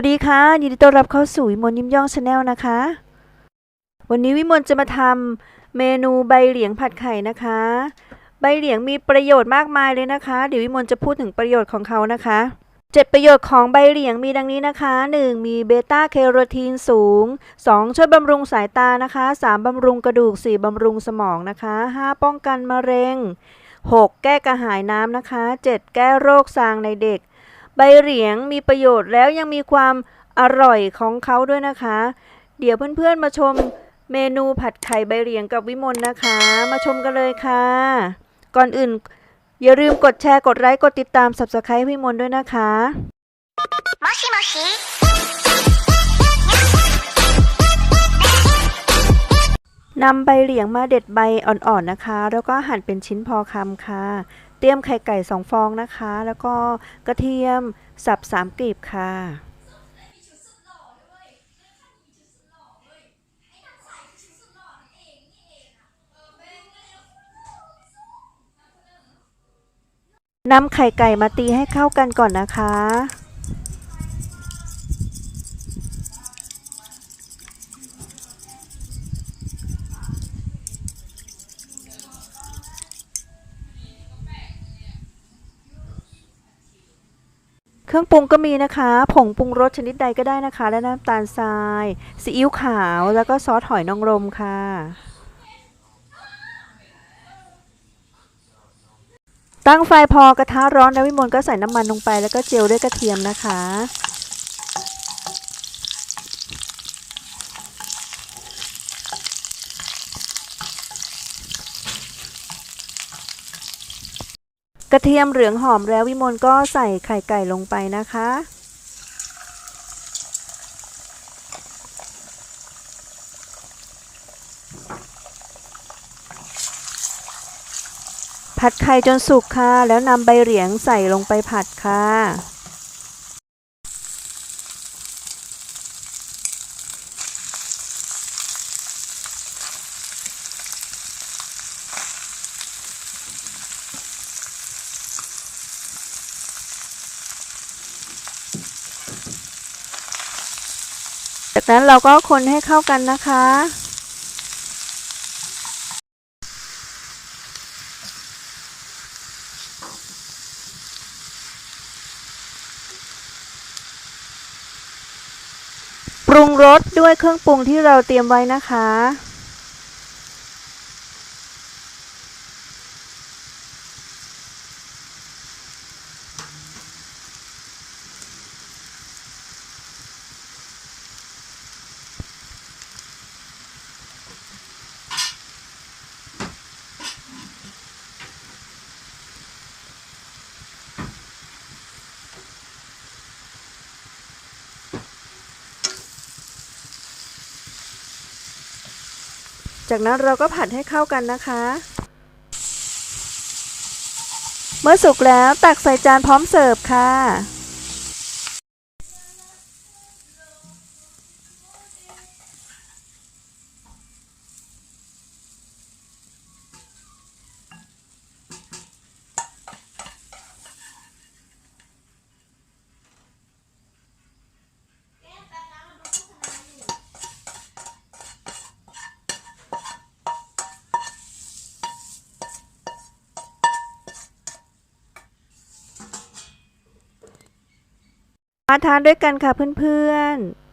วัสดีค่ะ ยินดีต้อนรับเข้าสู่วิมลยิ้มย่องชาแนลนะคะ วันนี้วิมลจะมาทำเมนูใบเหลียงผัดไข่นะคะ ใบเหลียงมีประโยชน์มากมายเลยนะคะ เดี๋ยววิมลจะพูดถึงประโยชน์ของเขานะคะเจ็ดประโยชน์ของใบเหลียงมีดังนี้นะคะ 1. มีเบต้าแคโรทีนสูง 2. ช่วยบำรุงสายตานะคะ 3. บำรุงกระดูก 4. บำรุงสมองนะคะ 5. ป้องกันมะเร็ง 6. แก้กระหายน้ำนะคะ 7. แก้โรคซางในเด็ก ใบเหลียงมีประโยชน์แล้วยังมีความอร่อยของเขาด้วยนะคะ เดี๋ยวเพื่อนๆมาชมเมนูผัดไข่ใบเหลียงกับวิมลนะคะ มาชมกันเลยค่ะ ก่อนอื่น อย่าลืมกดแชร์กดไลค์กดติดตาม subscribe ให้วิมลด้วยนะคะ もしもし นำใบเหลียงมาเด็ดใบอ่อนๆนะคะ แล้วก็หั่นเป็นชิ้นพอคำค่ะ เตรียมไข่ไก่สองฟองนะคะ แล้วก็กระเทียมสับสามกลีบค่ะนำไข่ไก่มาตีให้เข้ากันก่อนนะคะ เครื่องปรุงก็มีนะคะ ผงปรุงรสชนิดใดก็ได้นะคะ และน้ำตาลทราย ซีอิ๊วขาว แล้วก็ซอสหอยนางรมค่ะ ตั้งไฟพอกระทะร้อนแล้ววิมลก็ใส่น้ำมันลงไปแล้วก็เจียวด้วยกระเทียมนะคะ กระเทียมเหลืองหอมแล้ววิมลก็ใส่ไข่ไก่ลงไปนะคะ ผัดไข่จนสุกค่ะ แล้วนำใบเหลียงใส่ลงไปผัดค่ะ นั้นเราก็คนให้เข้ากันนะคะ ปรุงรสด้วยเครื่องปรุงที่เราเตรียมไว้นะคะ จากนั้นเราก็ผัดให้เข้ากันนะคะ เมื่อสุกแล้วตักใส่จานพร้อมเสิร์ฟค่ะ มาทานด้วยกันค่ะเพื่อนๆ